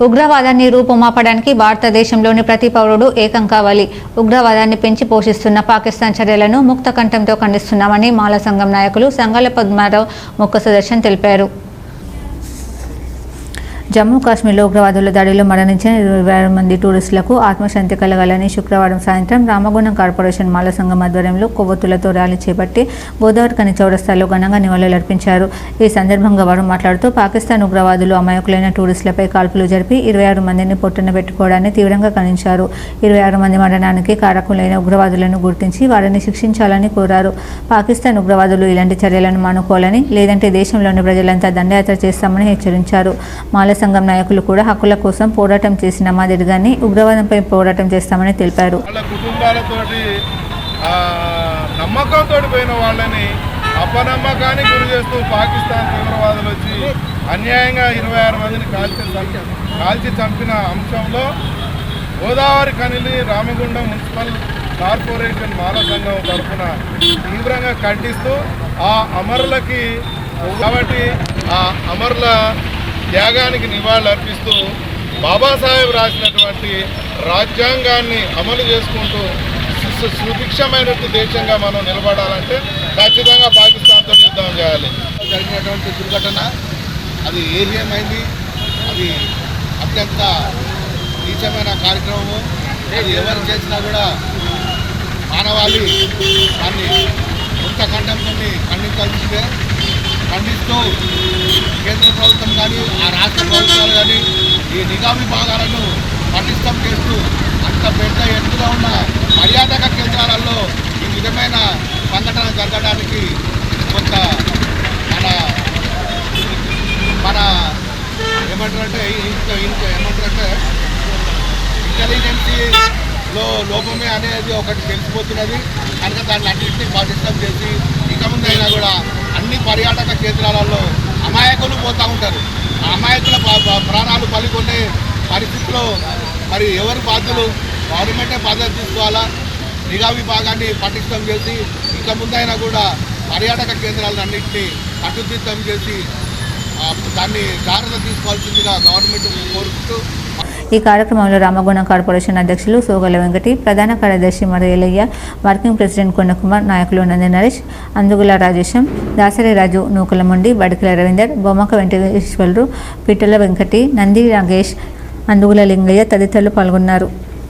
ఉగ్రవాదాన్ని రూపుమాపడానికి భారతదేశంలోని ప్రతి పౌరుడు ఏకం కావాలి. ఉగ్రవాదాన్ని పెంచి పోషిస్తున్న పాకిస్తాన్ చర్యలను ముక్త కంఠంతో ఖండిస్తున్నామని మాల సంఘం నాయకులు సంఘాల పద్మారావు ముక్క సుదర్శన్ తెలిపారు. జమ్మూ కాశ్మీర్లో ఉగ్రవాదుల దాడిలో మరణించిన ఇరవై ఆరు మంది టూరిస్టులకు ఆత్మశాంతి కలగాలని శుక్రవారం సాయంత్రం రామగుండం కార్పొరేషన్ మాల సంఘం ఆధ్వర్యంలో కొవ్వొత్తులతో ర్యాలీ చేపట్టి గోదావరి కని చౌరస్తాలో ఘనంగా నివాళులర్పించారు ఈ సందర్భంగా వారు మాట్లాడుతూ పాకిస్తాన్ ఉగ్రవాదులు అమాయకులైన టూరిస్టులపై కాల్పులు జరిపి ఇరవై ఆరు మందిని పొట్టున పెట్టుకోవడాన్ని తీవ్రంగా ఖండించారు. ఇరవై ఆరు మంది మరణానికి కారకులైన ఉగ్రవాదులను గుర్తించి వారిని శిక్షించాలని కోరారు. పాకిస్తాన్ ఉగ్రవాదులు ఇలాంటి చర్యలను మానుకోవాలని లేదంటే దేశంలోని ప్రజలంతా దండయాత్ర చేస్తామని హెచ్చరించారు. మాల సంఘం నాయకులు కూడా హక్కుల కోసం పోరాటం చేసిన మాదిరిగానే ఉగ్రవాదంపై పోరాటం చేస్తామని తెలిపారు. కుటుంబాలతోటి నమ్మకంతో పోయిన వాళ్ళని అపనమ్మకానికి గురి చేస్తూ పాకిస్తాన్ తీవ్రవాదులు వచ్చి అన్యాయంగా ఇరవై ఆరు మందిని కాల్చి కాల్చి చంపిన అంశంలో గోదావరి కనిలి రామగుండం మున్సిపల్ కార్పొరేషన్ మాల సంఘం తరఫున తీవ్రంగా ఖండిస్తూ ఆ అమరులకి కాబట్టి ఆ అమరుల త్యాగానికి నివాళులర్పిస్తూ బాబాసాహెబ్ రాసినటువంటి రాజ్యాంగాన్ని అమలు చేసుకుంటూ సు- దేశంగా మనం నిలబడాలంటే ఖచ్చితంగా పాకిస్తాన్తో యుద్ధం చేయాలి. జరిగినటువంటి దుర్ఘటన అది ఏరియమైంది అది అత్యంత నీచమైన కార్యక్రమము. అది ఎవరు చేసినా కూడా మానవాళి దాన్ని కొంత ఖండంతో ఖండించాల్సిందే ఖండిస్తూ కేంద్ర ప్రభుత్వం కానీ ఆ రాష్ట్ర ప్రభుత్వాలు కానీ ఈ నిఘా విభాగాలను పటిష్టం చేస్తూ అంత పెద్ద ఎత్తుగా ఉన్న పర్యాటక కేంద్రాలలో ఈ విధమైన సంఘటన జరగడానికి కొంత మన మన ఏమంటారంటే ఏమంటారంటే ఇంటెలిజెన్సీలో లోపమే అనేది ఒకటి తెలిసిపోతున్నది. కనుక దాన్ని అన్నింటినీ పటిష్టం చేసి ఇక ముందైనా కూడా అన్ని పర్యాటక కేంద్రాలలో పోతూ ఉంటారు. అమాయకుల ప్రాణాలు పలికొనే పరిస్థితిలో మరి ఎవరు బాధ్యులు? గవర్నమెంటే బాధ్యత తీసుకోవాలా? నిఘా విభాగాన్ని పటిష్టం చేసి ఇక ముందైనా కూడా పర్యాటక కేంద్రాలను అన్నింటినీ చేసి దాన్ని జాగ్రత్త తీసుకోవాల్సిందిగా గవర్నమెంట్ కోరుకుంటూ ఈ కార్యక్రమంలో రామగుణం కార్పొరేషన్ అధ్యక్షులు సోగల వెంకటి ప్రధాన కార్యదర్శి మరయలయ్య వర్కింగ్ ప్రెసిడెంట్ కొండకుమార్ నాయకులు నంది నరేష్ అందుగుల రాజేశం దాసరి రాజు నూకలముండి బడికల రవీందర్ బొమ్మక వెంకటేశ్వరుడు పిట్టల వెంకటి నంది నాగేష్ అందుగుల లింగయ్య తదితరులు పాల్గొన్నారు.